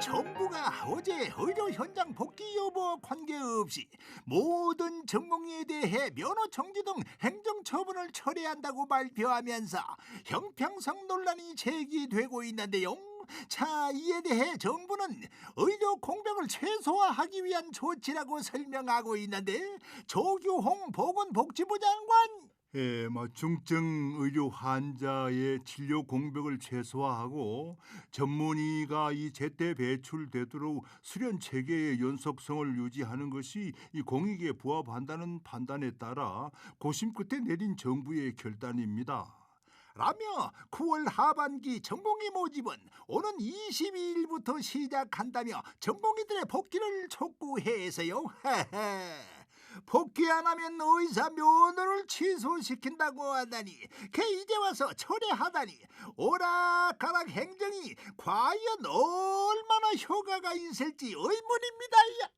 정부가 어제 의료 현장 복귀 여부와 관계없이 모든 전공의에 대해 면허 정지 등 행정 처분을 처리한다고 발표하면서 형평성 논란이 제기되고 있는데요. 자, 이에 대해 정부는 의료 공백을 최소화하기 위한 조치라고 설명하고 있는데 조규홍 보건복지부 장관 예, 뭐 중증 의료 환자의 진료 공백을 최소화하고 전문의가 이 제때 배출되도록 수련 체계의 연속성을 유지하는 것이 이 공익에 부합한다는 판단에 따라 고심 끝에 내린 정부의 결단입니다. 라며 9월 하반기 전공의 모집은 오는 22일부터 시작한다며 전공의들의 복귀를 촉구해서요. 복귀 안 하면 의사 면허를 취소시킨다고 하다니 걔 이제 와서 철회하다니 오락가락 행정이 과연 얼마나 효과가 있을지 의문입니다. 야.